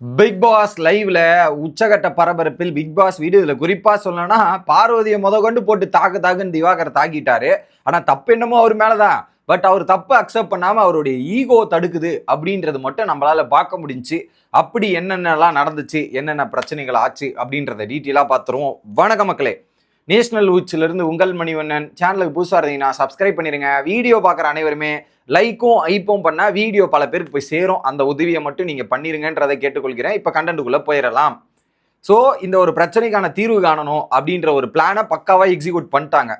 Big pass லைவ்ல உச்சகட்ட பரபரப்பில் big pass வீடு. இதுல குறிப்பா சொல்லணும்னா பார்வதியை முத கொண்டு போட்டு தாக்கு தாக்குன்னு திவாகர் தாக்கிட்டாரு. ஆனா தப்பு என்னமோ அவர் மேலதான். பட் அவர் தப்பு அக்செப்ட் பண்ணாமல் அவருடைய ஈகோ தடுக்குது அப்படின்றது மட்டும் நம்மளால் பார்க்க முடிஞ்சுச்சு அப்படி என்னென்னலாம் நடந்துச்சு என்னென்ன பிரச்சனைகள் ஆச்சு அப்படின்றத டீட்டெயிலாக பார்த்துருவோம். வணக்க மக்களே. நேஷனல் உச்சிலிருந்து உங்கள் மணிவண்ணன் சேனலுக்கு புதுசாக இருந்தீங்கன்னா சப்ஸ்கிரைப் பண்ணிடுங்க வீடியோ பார்க்குற அனைவருமே லைக்கும் ஐப்பும் பண்ணால் வீடியோ பல பேருக்கு போய் சேரும். அந்த உதவியை மட்டும் நீங்கள் பண்ணிருங்கன்றதை கேட்டுக்கொள்கிறேன். இப்போ கண்டென்ட்டுக்குள்ளே போயிடலாம். ஸோ இந்த ஒரு பிரச்சனைக்கான தீர்வு காணணும் அப்படின்ற ஒரு பிளானை பக்காவாக எக்ஸிக்யூட் பண்ணிட்டாங்க.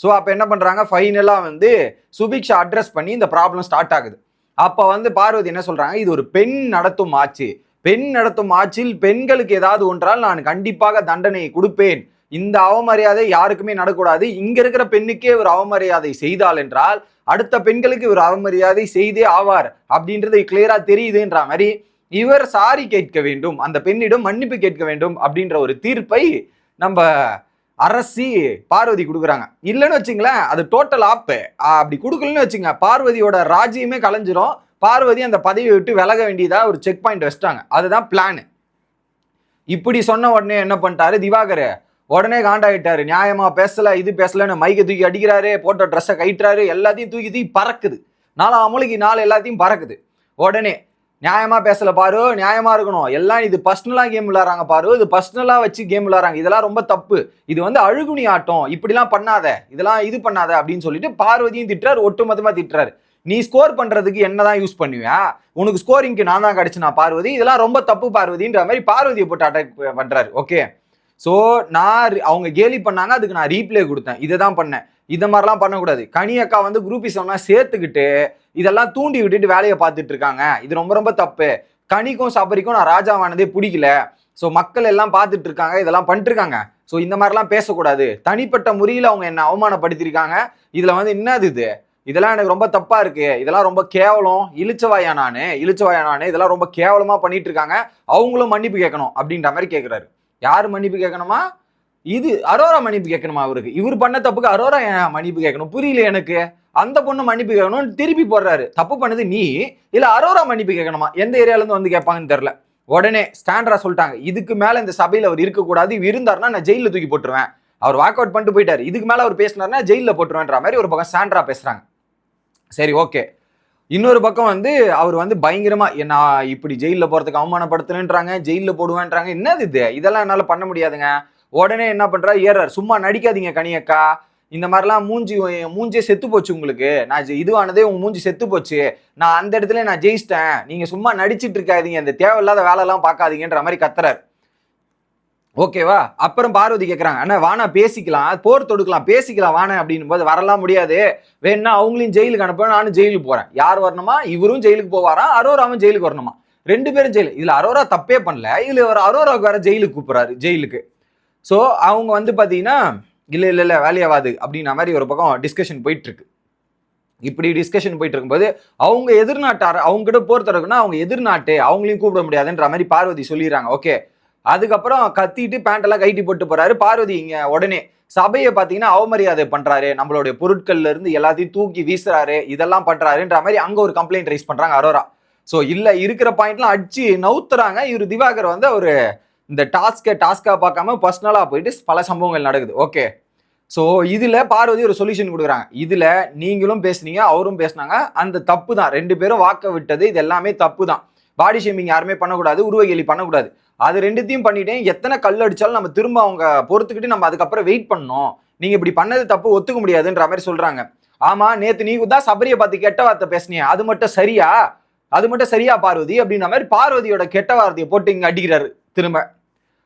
ஸோ அப்போ என்ன பண்ணுறாங்க ஃபைனலாக வந்து சுபிக்ஷா அட்ரஸ் பண்ணி இந்த ப்ராப்ளம் ஸ்டார்ட் ஆகுது. அப்போ வந்து பார்வதி என்ன சொல்கிறாங்க இது ஒரு பெண் நடத்தும் ஆட்சி. பெண் நடத்தும் ஆட்சியில் பெண்களுக்கு ஏதாவது ஒன்றால் நான் கண்டிப்பாக தண்டனை கொடுப்பேன். இந்த அவமரியாதை யாருக்குமே நடக்கூடாது. இங்க இருக்கிற பெண்ணுக்கே ஒரு அவமரியாதை செய்தால் என்றால் அடுத்த பெண்களுக்கு ஒரு அவமரியாதை செய்தே ஆவார் அப்படின்றது கிளியரா தெரியுதுன்ற மாதிரி இவர் சாரி கேட்க வேண்டும் அந்த பெண்ணிடம் மன்னிப்பு கேட்க வேண்டும் அப்படின்ற ஒரு தீர்ப்பை நம்ம அரசி பார்வதி கொடுக்குறாங்க. இல்லைன்னு வச்சுங்களேன் அது டோட்டல் ஆப்பு. அப்படி கொடுக்கலன்னு வச்சுங்க பார்வதியோட ராஜ்யமே கலைஞ்சிரும். பார்வதி அந்த பதவியை விட்டு விலக வேண்டியதா ஒரு செக் பாயிண்ட் வச்சிட்டாங்க. அதுதான் பிளான் இப்படி சொன்ன உடனே என்ன பண்ணிட்டாரு திவாகர்? உடனே காண்டாயிட்டாரு. நியாயமா பேசல இது பேசலன்னு மைக்கை தூக்கி அடிக்கிறாரு போட்ட ட்ரெஸ்ஸை கயிட்டுறாரு எல்லாத்தையும் தூக்கி தூக்கி பறக்குது. நாளா அமலுக்கு நாலு எல்லாத்தையும் பறக்குது. உடனே நியாயமா பேசல பாரு நியாயமா இருக்கணும். எல்லாம் இது பர்சனலா கேம் விளாட்றாங்க பாரு இது பர்சனலா வச்சு கேம் விளாட்றாங்க இதெல்லாம் ரொம்ப தப்பு. இது வந்து அழுகுனி ஆட்டம். இப்படிலாம் பண்ணாத இதெல்லாம் இது பண்ணாத அப்படின்னு சொல்லிட்டு பார்வதியும் திட்டுறாரு ஒட்டுமொத்தமா திட்டுறாரு. நீ ஸ்கோர் பண்றதுக்கு என்னதான் யூஸ் பண்ணுவியா? உனக்கு ஸ்கோரிங்க்கு நான் தான் கிடைச்சு நான் பார்வதி? இதெல்லாம் ரொம்ப தப்பு பார்வதின்ற மாதிரி பார்வதியை போட்டு அட்டாக் பண்றாரு. ஓகே ஸோ நான் அவங்க கேலி பண்ணாங்க அதுக்கு நான் ரீப்ளே கொடுத்தேன். இதை தான் பண்ணேன். இதை மாதிரிலாம் பண்ணக்கூடாது. கனி அக்கா வந்து குரூப்பிசம்லாம் சேர்த்துக்கிட்டு இதெல்லாம் தூண்டி விட்டுட்டு வேலையை பார்த்துட்டு இருக்காங்க. இது ரொம்ப ரொம்ப தப்பு. கனிக்கும் சபரிக்கும் நான் ராஜாவானதே பிடிக்கல. ஸோ மக்கள் எல்லாம் பார்த்துட்டு இருக்காங்க இதெல்லாம் பண்ணிட்டு இருக்காங்க. ஸோ இந்த மாதிரிலாம் பேசக்கூடாது. தனிப்பட்ட முறையில் அவங்க என்ன அவமானப்படுத்தியிருக்காங்க. இதில் வந்து என்னது இது? இதெல்லாம் எனக்கு ரொம்ப தப்பா இருக்கு. இதெல்லாம் ரொம்ப கேவலம். இழிச்சவாயா நானு? இழிச்சவாயா நானு? இதெல்லாம் ரொம்ப கேவலமா பண்ணிட்டு இருக்காங்க. அவங்களும் மன்னிப்பு கேட்கணும் அப்படின்ற மாதிரி கேட்குறாரு யார் மன்னிப்பு கேட்கணுமா? இது அரோரா மன்னிப்பு கேட்கணுமா அவருக்கு? இவர் பண்ண தப்புக்கு அரோரா மன்னிப்பு கேட்கணும்? புரியல எனக்கு. அந்த பொண்ணு மன்னிப்பு கேட்கணும்னு திருப்பி போடுறாரு. தப்பு பண்ணது நீ. இல்ல அரோரா மன்னிப்பு கேட்கணுமா? எந்த ஏரியாலேருந்து வந்து கேட்பாங்கன்னு தெரில உடனே ஸ்டாண்டரா சொல்லிட்டாங்க இதுக்கு மேல இந்த சபையில் அவர் இருக்கக்கூடாது. இவர் நான் ஜெயிலில் தூக்கி போட்டுருவேன். அவர் வாக் அவுட் பண்ணிட்டு போயிட்டார். இதுக்கு மேல அவர் பேசினார்னா ஜெயிலில் போட்டுருவேன்ற மாதிரி ஒரு பக்கம் ஸ்டாண்டரா பேசுறாங்க. சரி ஓகே இன்னொரு பக்கம் வந்து அவர் வந்து பயங்கரமா நான் இப்படி ஜெயில போறதுக்கு அவமானப்படுத்துறேன்றாங்க ஜெயில போடுவேன்றாங்க. என்னது இது? இதெல்லாம் என்னால பண்ண முடியாதுங்க. உடனே என்ன பண்றா? ஏறார் சும்மா நடிக்காதீங்க கனியக்கா. இந்த மாதிரிலாம் மூஞ்சி மூஞ்சே செத்து போச்சு உங்களுக்கு. நான் ஜெ- இதுவானதே உங்க மூஞ்சி செத்து போச்சு. நான் அந்த இடத்துல நான் ஜெயிச்சிட்டேன். நீங்க சும்மா நடிச்சிட்டு இருக்காதீங்க. இந்த தேவையில்லாத வேலைலாம் பார்க்காதீங்கன்ற மாதிரி கத்துறாரு. ஓகேவா? அப்புறம் பார்வதி கேட்குறாங்க அண்ணா வானா பேசிக்கலாம். போர் தொடுக்கலாம். பேசிக்கலாம் வானே அப்படின்னும் போது வரலாம் முடியாது. வேணா அவங்களையும் ஜெயிலுக்கு அனுப்ப நானும் ஜெயிலுக்கு போறேன். யார் வரணுமா? இவரும் ஜெயிலுக்கு போவாராம் அரோராவும் ஜெயிலுக்கு வரணுமா? ரெண்டு பேரும் ஜெயிலு. இதுல அரோரா தப்பே பண்ணல. இதுல ஒரு அரோராவுக்கு வேற ஜெயிலுக்கு கூப்பிடுறாரு ஜெயிலுக்கு. ஸோ அவங்க வந்து பார்த்தீங்கன்னா இல்லை இல்லை இல்லை வேலையாவாது அப்படின்ன மாதிரி ஒரு பக்கம் டிஸ்கஷன் போயிட்டு இருக்கு இப்படி டிஸ்கஷன் போயிட்டு இருக்கும்போது அவங்க எதிர்நாட்டார் அவங்ககிட்ட போர் தொடக்குன்னா அவங்க எதிர்நாட்டு அவங்களையும் கூப்பிட முடியாதுன்ற மாதிரி பார்வதி சொல்லிடுறாங்க. ஓகே அதுக்கப்புறம் கத்திட்டு பேண்டெல்லாம் கைட்டி போட்டு போறாரு. பார்வதி இங்க உடனே சபையை பார்த்தீங்கன்னா அவமரியாதை பண்றாரு. நம்மளுடைய பொருட்கள்ல இருந்து எல்லாத்தையும் தூக்கி வீசுறாரு. இதெல்லாம் பண்றாருன்ற மாதிரி அங்க ஒரு கம்ப்ளைண்ட் ரைஸ் பண்றாங்க அரோரா. ஸோ இல்ல இருக்கிற பாயிண்ட்லாம் அடிச்சு நவுத்துறாங்க. இவர் திவாகர் வந்து அவர் இந்த டாஸ்கை டாஸ்கா பார்க்காம பர்சனலா போயிட்டு பல சம்பவங்கள் நடக்குது. ஓகே ஸோ இதில் பார்வதி ஒரு சொல்யூஷன் கொடுக்குறாங்க. இதில் நீங்களும் பேசுனீங்க அவரும் பேசுனாங்க. அந்த தப்பு தான். ரெண்டு பேரும் வாக்க விட்டது இது எல்லாமே தப்பு தான். பாடி ஷேமிங் யாருமே பண்ணக்கூடாது உருவகேலி பண்ணக்கூடாது. அது ரெண்டுத்தையும் பண்ணிட்டேன். எத்தனை கல் அடிச்சாலும் நம்ம திரும்ப அவங்க பொறுத்துக்கிட்டு நம்ம அதுக்கப்புறம் வெயிட் பண்ணோம் நீங்க இப்படி பண்ணது தப்பு ஒத்துக்க முடியாதுன்ற மாதிரி சொல்றாங்க. ஆமா நேத்து நீ தான் சபரியை பார்த்து கெட்ட வார்த்தை பேசுனிய. அது மட்டும் சரியா? அது மட்டும் சரியா பார்வதி? அப்படின்ற மாதிரி பார்வதியோட கெட்ட வார்த்தையை போட்டு இங்க அடிக்கிறாரு. திரும்ப.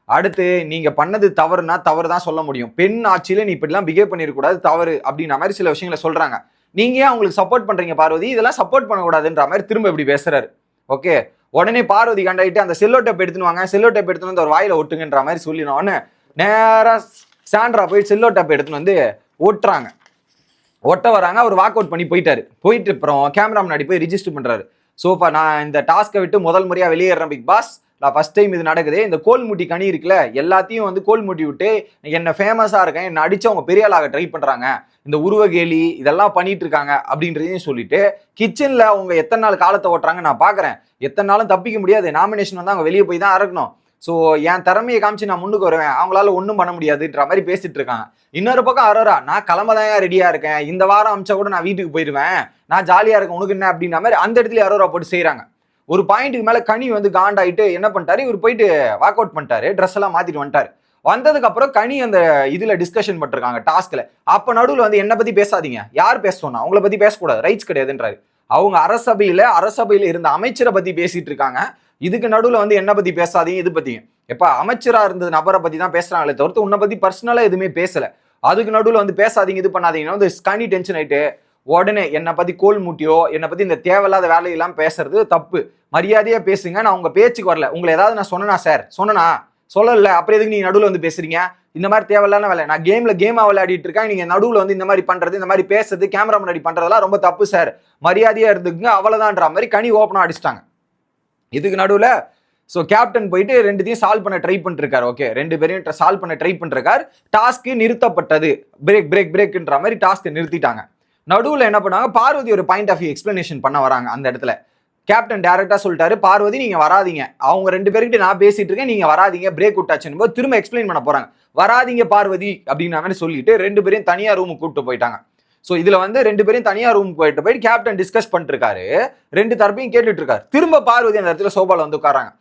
அடுத்து நீங்க பண்ணது தவறுனா தவறு தான் சொல்ல முடியும். பெண் ஆட்சியில நீ இப்படிலாம் பிஹேவ் பண்ணிருக்கூடாது தவறு அப்படின்ற மாதிரி சில விஷயங்களை சொல்றாங்க. நீங்க ஏன் அவங்களுக்கு சப்போர்ட் பண்றீங்க பார்வதி? இதெல்லாம் சப்போர்ட் பண்ணக்கூடாதுன்ற மாதிரி திரும்ப இப்படி பேசுறாரு. ஓகே உடனே பார்வதி கண்டாயிட்டு அந்த செல்லோ டேப் எடுத்துன்னு வாங்க. செல்லோ டேப் எடுத்துன்னு வந்து ஒரு வாயில ஒட்டுங்கன்ற மாதிரி சொல்லினோம். உடனே நேரா சாண்ட்ரா போய் செல்லோ டேப் எடுத்துன்னு வந்து ஒட்டுறாங்க. ஒட்ட வராங்க. அவர் வாக் அவுட் பண்ணி போயிட்டாரு. போயிட்டு அப்புறம் கேமரா முன்னாடி போய் ரிஜிஸ்டர் பண்றாரு. சோஃபா நான் இந்த டாஸ்க்கை விட்டு முதல் முறையா வெளியேறேன் பிக் பாஸ் நான் ஃபர்ஸ்ட் டைம் இது நடக்குது இந்த கோல்முட்டி கனி இருக்குல்ல எல்லாத்தையும் வந்து கோல்முட்டி விட்டு என்ன ஃபேமஸாக இருக்கேன் என்னை அடிச்சு அவங்க பெரிய ஆளாக ட்ரை பண்ணுறாங்க இந்த உருவகேலி இதெல்லாம் பண்ணிட்டு இருக்காங்க அப்படின்றதையும் சொல்லிட்டு கிச்சனில் அவங்க எத்தனை நாள் காலத்தை ஓட்டுறாங்க நான் பார்க்குறேன் எத்தனை நாளும் தப்பிக்க முடியாது. நாமினேஷன் வந்து அவங்க வெளியே போய் தான் இறக்கணும். ஸோ என் திறமையை காமிச்சு நான் முன்னுக்கு வருவேன். அவங்களால ஒன்றும் பண்ண முடியாதுன்ற மாதிரி பேசிட்டு இருக்காங்க. இன்னொரு பக்கம் அரோரா நான் கிளம்ப தான் இருக்கேன். இந்த வாரம் அமிச்சா கூட நான் வீட்டுக்கு போயிடுவேன். நான் ஜாலியாக இருக்கேன். உனக்கு என்ன? அப்படின்ற மாதிரி அந்த இடத்துல அரோரா போட்டு செய்கிறாங்க ஒரு பாயிண்ட்டுக்கு மேலே கனி வந்து காண்டாயிட்டு என்ன பண்ணிட்டாரு? இவர் போயிட்டு வாக் அவுட் பண்ணிட்டாரு. ட்ரெஸ் எல்லாம் மாற்றிட்டு வந்துட்டார். வந்ததுக்கு அப்புறம் கனி அந்த இதுல டிஸ்கஷன் பண்ணிருக்காங்க டாஸ்க்ல அப்ப நடுவில் வந்து என்ன பத்தி பேசாதீங்க. யார் பேச அவங்கள பத்தி பேசக்கூடாது. ரைட்ஸ் கிடையாதுன்றாரு. அவங்க அரசபையில அரசபையில இருந்த அமைச்சரை பத்தி பேசிட்டு இருக்காங்க. இதுக்கு நடுவில் வந்து என்ன பத்தி பேசாதீங்க இது பத்தி. எப்ப அமைச்சரா இருந்த நபரை பத்தி தான் பேசுறாங்களே தவிர்த்து உன்னை பத்தி பர்சனலா எதுவுமே பேசல. அதுக்கு நடுவில் வந்து பேசாதீங்க இது பண்ணாதீங்கன்னா வந்து கனி டென்ஷன் ஆயிட்டு உடனே என்னை பற்றி கோல் மூட்டியோ என்னை பற்றி இந்த தேவையில்லாத வேலையெல்லாம் பேசுறது தப்பு. மரியாதையாக பேசுங்க நான் உங்கள் பேச்சுக்கு வரல. உங்களை ஏதாவது நான் சொன்னனா சார் சொன்னனா? சொல்லல. அப்புறம் எதுக்கு நீங்கள் நடுவில் வந்து பேசுறீங்க? இந்த மாதிரி தேவையில்லாத வேலை. நான் கேமில் கேமாக விளையாடிட்டு இருக்கேன். நீங்கள் நடுவில் வந்து இந்த மாதிரி பண்ணுறது இந்த மாதிரி பேசுறது கேமரா முன்னாடி பண்ணுறதெல்லாம் ரொம்ப தப்பு சார் மரியாதையாக இருந்துக்குங்க அவ்வளோதான்ற மாதிரி கனி ஓப்பனாக அடிச்சிட்டாங்க. இதுக்கு நடுவில் ஸோ கேப்டன் போயிட்டு ரெண்டுத்தையும் சால்வ் பண்ண ட்ரை பண்ணிருக்காரு ஓகே ரெண்டு பேரையும் சால்வ் பண்ண ட்ரை பண்ணிருக்காரு. டாஸ்க்கு நிறுத்தப்பட்டது. பிரேக் பிரேக் பிரேக்ன்ற மாதிரி டாஸ்க்கை நிறுத்திட்டாங்க. நடுவில் என்ன பண்ணாங்க? பார்வதி ஒரு பாயிண்ட் ஆஃப் வியூ எக்ஸ்பிளனேஷன் பண்ண வராங்க அந்த இடத்துல. கேப்டன் டேரக்டா சொல்லிட்டாரு பார்வதி நீங்க வராதீங்க. அவங்க ரெண்டு பேர்கிட்ட நான் பேசிட்டு இருக்கேன். நீங்க வராதீங்க. பிரேக் விட்டாச்சுன்னு போது திரும்ப எக்ஸ்பிளைன் பண்ண போறாங்க. வராதீங்க பார்வதி அப்படின்னாங்கன்னு சொல்லிட்டு ரெண்டு பேரையும் தனியா ரூமுக்கு கூப்பிட்டு போயிட்டாங்க. ஸோ இதுல வந்து ரெண்டு பேரையும் தனியார் ரூம் போயிட்டு போயிட்டு கேப்டன் டிஸ்கஸ் பண்ணிட்டு இருக்காரு. ரெண்டு தரப்பையும் கேட்டுட்டு இருக்காரு. திரும்ப பார்வதி அந்த இடத்துல சோபால வந்து உட்காராங்க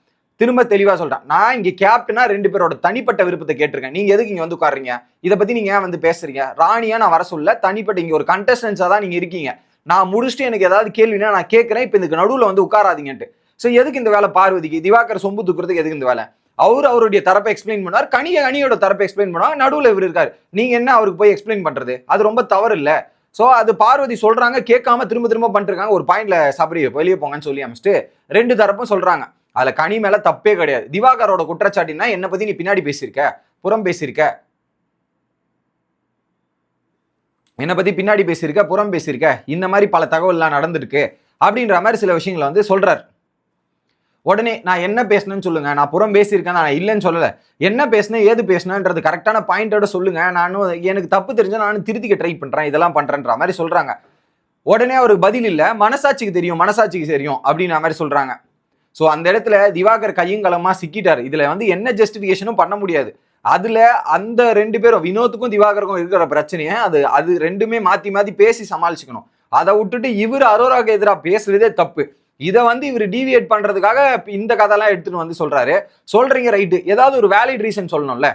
திரும்ப தெளிவாக சொல்றேன். நான் இங்கே கேப்டனா ரெண்டு பேரோட தனிப்பட்ட விருப்பத்தை கேட்டிருக்கேன். நீங்கள் எதுக்கு இங்கே வந்து உட்காருங்க இதை பற்றி நீங்கள் ஏன் வந்து பேசுறீங்க? ராணியா நான் வர சொல்ல தனிப்பட்ட இங்கே ஒரு கண்டஸ்டன்ஸாக தான் நீங்கள் இருக்கீங்க. நான் முடிச்சுட்டு எனக்கு ஏதாவது கேள்வினா நான் கேட்குறேன். இப்போ இதுக்கு நடுவில் வந்து உட்காராதீங்கன்ட்டு. ஸோ எதுக்கு இந்த வேலை பார்வதிக்கு? திவாகர் சொம்பு தூக்குறதுக்கு எதுக்கு இந்த வேலை? அவர் அவருடைய தரப்பை எக்ஸ்பிளைன் பண்ணார் கனிய கனியோட தரப்பை எக்ஸ்பிளைன் பண்ணுவாங்க. நடுவில் இவர் இருக்கார். நீங்கள் என்ன அவருக்கு போய் எக்ஸ்பிளைன் பண்ணுறது அது ரொம்ப தவறு இல்லை ஸோ அது பார்வதி சொல்கிறாங்க கேட்காம திரும்ப திரும்ப பண்ணிருக்காங்க ஒரு பாயிண்ட்ல சபரி வெளியே போங்கன்னு சொல்லி அமைச்சிட்டு ரெண்டு தரப்பும் சொல்கிறாங்க அதுல கனி மேல தப்பே கிடையாது. திவாகரோட குற்றச்சாட்டினா என்னை பத்தி நீ பின்னாடி பேசியிருக்க புறம் பேசியிருக்க. என்னை பத்தி பின்னாடி பேசியிருக்க புறம் பேசியிருக்க. இந்த மாதிரி பல தகவல்லாம் நடந்திருக்கு அப்படின்ற மாதிரி சில விஷயங்களை வந்து சொல்றார். உடனே நான் என்ன பேசினேன்னு சொல்லுங்க. நான் புறம் பேசியிருக்கேன் நான் இல்லைன்னு சொல்லலை. என்ன பேசினேன் ஏது பேசினேன்றது கரெக்டான பாயிண்டோட சொல்லுங்க. நானும் எனக்கு தப்பு தெரிஞ்சால் நானும் திருத்திக்க ட்ரை பண்றேன் இதெல்லாம் பண்றேன்ற மாதிரி சொல்றாங்க. உடனே அவருக்கு பதில் இல்லை. மனசாட்சிக்கு தெரியும் மனசாட்சிக்கு தெரியும் அப்படின்ற மாதிரி சொல்றாங்க. ஸோ அந்த இடத்துல திவாகர் கையங்கலமாக சிக்கிட்டார். இதில் வந்து என்ன ஜஸ்டிஃபிகேஷனும் பண்ண முடியாது. அதில் அந்த ரெண்டு பேரும் வினோத்துக்கும் திவாகருக்கும் இருக்கிற பிரச்சனையை அது அது ரெண்டுமே மாற்றி மாற்றி பேசி சமாளிச்சுக்கணும். அதை விட்டுட்டு இவர் அரோராக்கு எதிராக பேசுறதே தப்பு. இதை வந்து இவர் டிவியேட் பண்ணுறதுக்காக இந்த கதைலாம் எடுத்துகிட்டு வந்து சொல்கிறாரு சொல்கிறீங்க ரைட்டு ஏதாவது ஒரு வேலிட் ரீசன் சொல்லணும்ல.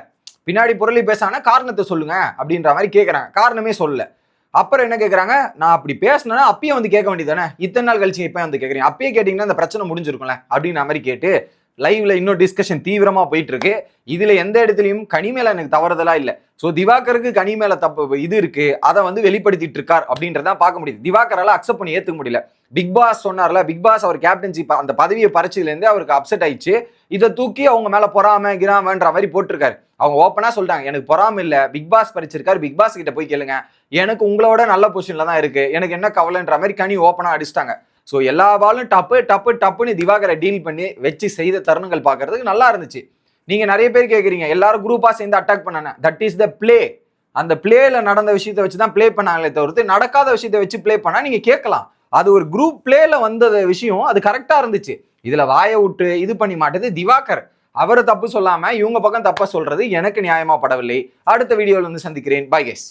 பின்னாடி புரளி பேசானா காரணத்தை சொல்லுங்க அப்படின்ற மாதிரி கேட்குறாங்க காரணமே சொல்லலை. அப்புறம் என்ன கேட்குறாங்க நான் அப்படி பேசினேன்னா அப்பயே வந்து கேட்க வேண்டியதானே இத்தனை நாள் கழிச்சு இப்போ வந்து கேட்குறீங்க அப்பயே கேட்டிங்கன்னா அந்த பிரச்சனை முடிஞ்சிருக்கும்ல? அப்படின்ற மாதிரி கேட்டு லைவ்ல இன்னும் டிஸ்கஷன் தீவிரமா போயிட்டு இருக்கு. இதுல எந்த இடத்துலயும் கனிமேல எனக்கு தவறுதலா இல்லை. ஸோ திவாகருக்கு கனி மேல தப்பு இது இருக்கு அதை வந்து வெளிப்படுத்திட்டு இருக்கார் அப்படின்றதான் பார்க்க முடியுது. திவாகரால் அக்செப்ட் பண்ணி ஏத்துக்க முடியல. பிக் பாஸ் சொன்னார்ல பிக் பாஸ் அவர் கேப்டன்சி அந்த பதவியை பறிச்சதுலேருந்து அவருக்கு அப்செட் ஆயிடுச்சு. இதை தூக்கி அவங்க மேல பொறாம கிராமன்ற மாதிரி போட்டிருக்காரு. அவங்க ஓப்பனா சொல்லிட்டாங்க எனக்கு பொறாம இல்ல பிக் பாஸ் பறிச்சிருக்காரு பிக் பாஸ் கிட்ட போய் கேளுங்க. எனக்கு உங்களோட நல்ல பொசிஷன்ல தான் இருக்கு. எனக்கு என்ன கவலைன்ற மாதிரி கனி ஓப்பனா அடிச்சிட்டாங்க. ஸோ எல்லா பாலும் டப்பு டப்பு டப்புன்னு திவாகரை டீல் பண்ணி வச்சு செய்த தருணங்கள் பார்க்கறதுக்கு நல்லா இருந்துச்சு. நீங்க நிறைய பேர் கேட்குறீங்க எல்லாரும் குரூப்பா சேர்ந்து அட்டாக் பண்ணானே தட் இஸ் த பிளே அந்த பிளேல நடந்த விஷயத்தை வச்சு தான் ப்ளே பண்ணாங்களே தவிர்த்து நடக்காத விஷயத்தை வச்சு ப்ளே பண்ணா நீங்க கேட்கலாம். அது ஒரு குரூப் பிளேல வந்த விஷயம் அது கரெக்டா இருந்துச்சு. இதுல வாயை விட்டு இது பண்ணி மாட்டது திவாகர். அவரை தப்பு சொல்லாம இவங்க பக்கம் தப்பா சொல்றது எனக்கு நியாயமா படவில்லை. அடுத்த வீடியோல வந்து சந்திக்கிறேன். By case